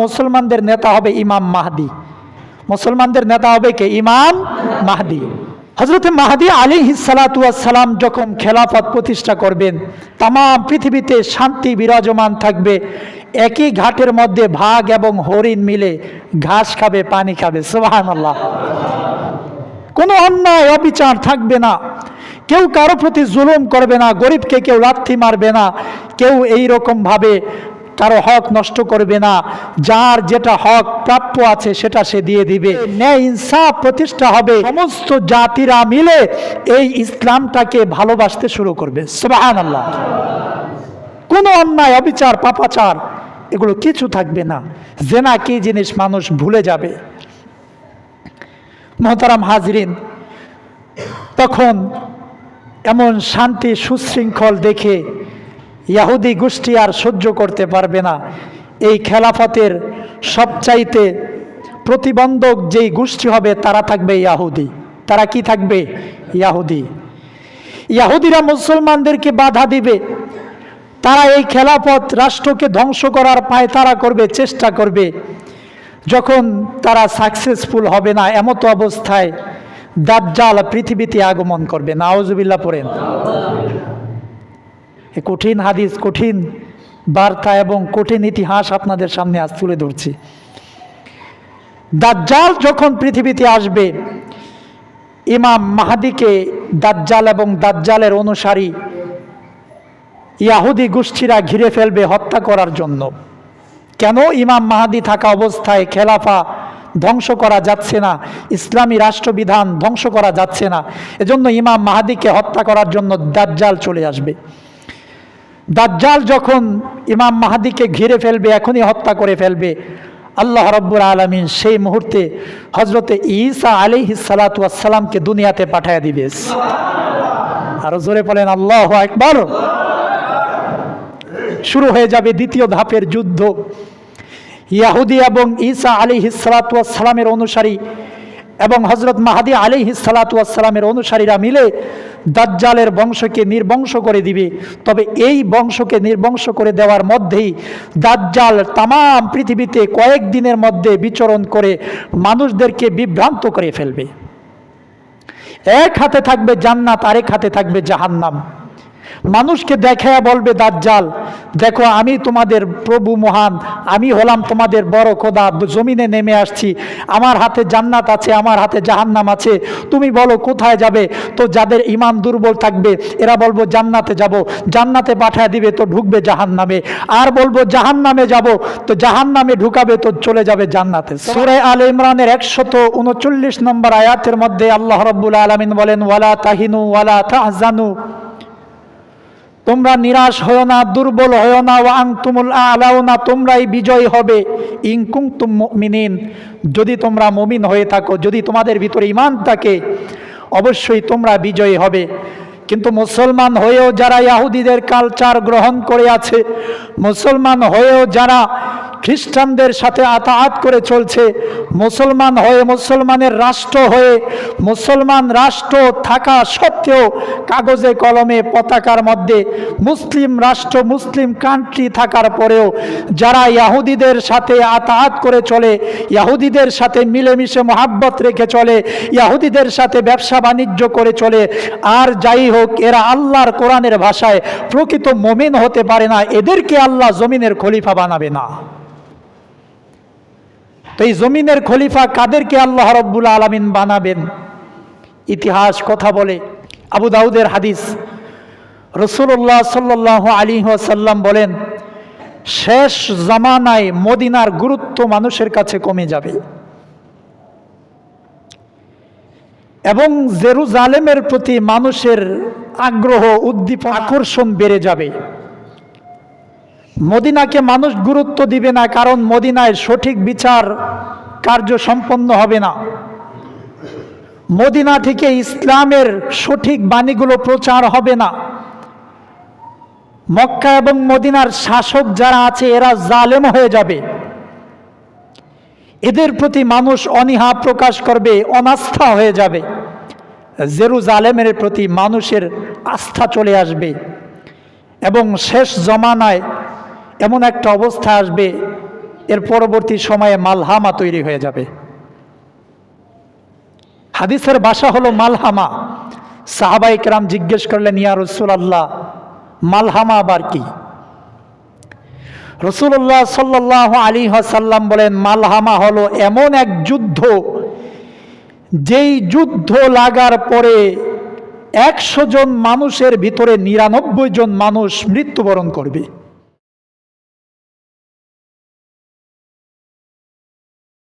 মুসলমানদের নেতা হবে ইমাম মাহদি। মুসলমানদের নেতা হবে কে? ইমাম মাহদি। হজরত মাহাদি আলী সালাম যখন খেলাফত প্রতিষ্ঠা করবেন তাম পৃথিবীতে শান্তি বিরাজমান থাকবে। একই ঘাটের মধ্যে ভাগ এবং হরিণ মিলে ঘাস খাবে, পানি খাবে। সুবাহান আল্লাহ কোনো অন্যায়, অবিচার থাকবে না। কেউ কারও প্রতি জুলুম করবে না, গরিবকে কেউ লাথি মারবে না। কেউ এই রকম ভাবে কারও হক নষ্ট করবে না। যার যেটা হক প্রাপ্য আছে, সেটা সে দিয়ে দিবে। ন্যায় ইনসাফ প্রতিষ্ঠা হবে। সমস্ত জাতিরা মিলে এই ইসলামটাকে ভালোবাসতে শুরু করবে। সুবাহান কোনো অন্যায়, অবিচার, পাপাচার, এগুলো কিছু থাকবে না। জেনা কি জিনিস মানুষ ভুলে যাবে। মোহতারাম হাজরিন, তখন এমন শান্তি সুশৃঙ্খল দেখে ইয়াহুদি গোষ্ঠী আর সহ্য করতে পারবে না। এই খেলাফতের সবচাইতে প্রতিবন্ধক যেই গোষ্ঠী হবে, তারা থাকবে ইয়াহুদি। তারা কি থাকবে? ইয়াহুদি। ইয়াহুদিরা মুসলমানদেরকে বাধা দিবে। তারা এই খেলাফত রাষ্ট্রকে ধ্বংস করার পায় তারা করবে, চেষ্টা করবে। যখন তারা সাকসেসফুল হবে না, এমতো অবস্থায় দাজ্জাল পৃথিবীতে আগমন করবে। নাওজুবিল্লা পড়েন। কঠিন হাদিস, কঠিন বার্তা এবং কঠিন ইতিহাস আপনাদের সামনে আজ তুলে ধরছি। দাজ্জাল যখন পৃথিবীতে আসবে, ইমাম মাহাদিকে দাজ্জাল এবং দাজ্জালের অনুসারী ইয়াহুদি গোষ্ঠীরা ঘিরে ফেলবে হত্যা করার জন্য। কেন ইমাম মাহাদি থাকা অবস্থায় খেলাফা ধ্বংস করা যাচ্ছে না? ইসলামী রাষ্ট্রবিধান ধ্বংস করা যাচ্ছে না? এজন্য ইমাম মাহাদিকে হত্যা করার জন্য দাজ্জাল চলে আসবে। দাজ্জাল যখন ইমাম মাহাদিকে ঘিরে ফেলবে, এখনই হত্যা করে ফেলবে, আল্লাহ রব্বুর আলমিন সেই মুহূর্তে হজরতে ইসা আলি সালাতামকে দুনিয়াতে পাঠায় দিবে। আরও জোরে বলেন, আল্লাহ একবার শুরু হয়ে যাবে দ্বিতীয় ধাপের যুদ্ধ। ইয়াহুদি এবং ঈসা আলী হিসালাতামের অনুসারী এবং হজরত মাহাদি আলী হিসালাতামের অনুসারীরা মিলে দাজ্জালের বংশকে নির্বংশ করে দিবে। তবে এই বংশকে নির্বংশ করে দেওয়ার মধ্যেই দাজ্জাল তাম পৃথিবীতে কয়েক দিনের মধ্যে বিচরণ করে মানুষদেরকে বিভ্রান্ত করে ফেলবে। এক হাতে থাকবে জান্নাত, আরেক হাতে থাকবে জাহান্নাম। মানুষকে দেখায়া বলবে দাজ্জাল দেখো, আমি তোমাদের প্রভু মহান, আমি হলাম তোমাদের বড় খোদা, জমিনে নেমে আসছি, আমার হাতে জান্নাত আছে, আমার হাতে জাহান্নাম আছে, তুমি বলো কোথায় যাবে? তো যাদের ইমান দুর্বল থাকবে, এরা বলব জান্নাতে যাব, জান্নাতে পাঠায় দিবে তো ঢুকবে জাহান্নামে, আর বলব জাহান্নামে যাব, তো জাহান্নামে ঢুকাবে তো চলে যাবে জান্নাতে। সুরে আল ইমরানের একশত উনচল্লিশ নম্বর আয়াতের মধ্যে আল্লাহ রব্বুল আলমিন বলেন, ওয়ালা তাহিনু, ওয়ালা তাহজানু। তোমরা নিরাশ হও না, দুর্বল হও না, ওয়াং তুমুল আলাও না, তোমরাই বিজয় হবে। ইংকুং তুম মিনিন যদি তোমরা মমিন হয়ে থাকো, যদি তোমাদের ভিতরে ইমান থাকে, অবশ্যই তোমরা বিজয়ী হবে। কিন্তু মুসলমান হয়েও যারা ইয়াহুদিদের কালচার গ্রহণ করে আছে, মুসলমান হয়েও যারা খ্রিস্টানদের সাথে আতাহাত করে চলছে। মুসলমান হয়ে মুসলমানের রাষ্ট্র হয়ে মুসলমান রাষ্ট্র থাকা সত্ত্বেও কাগজে কলমে পতাকার মধ্যে মুসলিম রাষ্ট্র, মুসলিম কান্ট্রি থাকার পরেও যারা ইয়াহুদিদের সাথে আতাহাত করে চলে, ইয়াহুদিদের সাথে মিলেমিশে মোহাব্বত রেখে চলে, ইয়াহুদিদের সাথে ব্যবসা বাণিজ্য করে চলে, আর যাই হোক, এরা আল্লাহর কোরআনের ভাষায় প্রকৃত মমিন হতে পারে না, এদেরকে আল্লাহ জমিনের খলিফা বানাবে না। তো এই জমিনের খলিফা কাদেরকে আল্লাহ রব্বুল আলমিন বানাবেন? ইতিহাস, কথা বলে। আবু দাউদের হাদিস। রসুল্লাহ সাল্লাহ আলী সাল্লাম বলেন, শেষ জামানায় মদিনার গুরুত্ব মানুষের কাছে কমে যাবে। এবং জেরুজালেমের প্রতি মানুষের আগ্রহ, উদ্দীপ, আকর্ষণ বেড়ে যাবে। মদিনাকে মানুষ গুরুত্ব দিবে না, কারণ মদিনায় সঠিক বিচার কার্য সম্পন্ন হবে না। মদিনা থেকে ইসলামের সঠিক বাণীগুলো প্রচার হবে না। মক্কা এবং মদিনার শাসক যারা আছে, এরা জালেম হয়ে যাবে। এদের প্রতি মানুষ অনীহা প্রকাশ করবে, অনাস্থা হয়ে যাবে। জেরুজালেমের প্রতি মানুষের আস্থা চলে আসবে। এবং শেষ জমানায় এমন একটা অবস্থা আসবে, এর পরবর্তী সময়ে মালহামা তৈরি হয়ে যাবে। হাদিসের বাসা হলো মালহামা। সাহাবাই কেরাম জিজ্ঞেস করলেন, ইয়া রসুল আল্লাহ মালহামা আবার কি? রসুল্লাহ সাল্লাহ আলী সাল্লাম বলেন, মালহামা হলো এমন এক যুদ্ধ, যেই যুদ্ধ লাগার পরে একশো জন মানুষের ভিতরে নিরানব্বই জন মানুষ মৃত্যুবরণ করবে।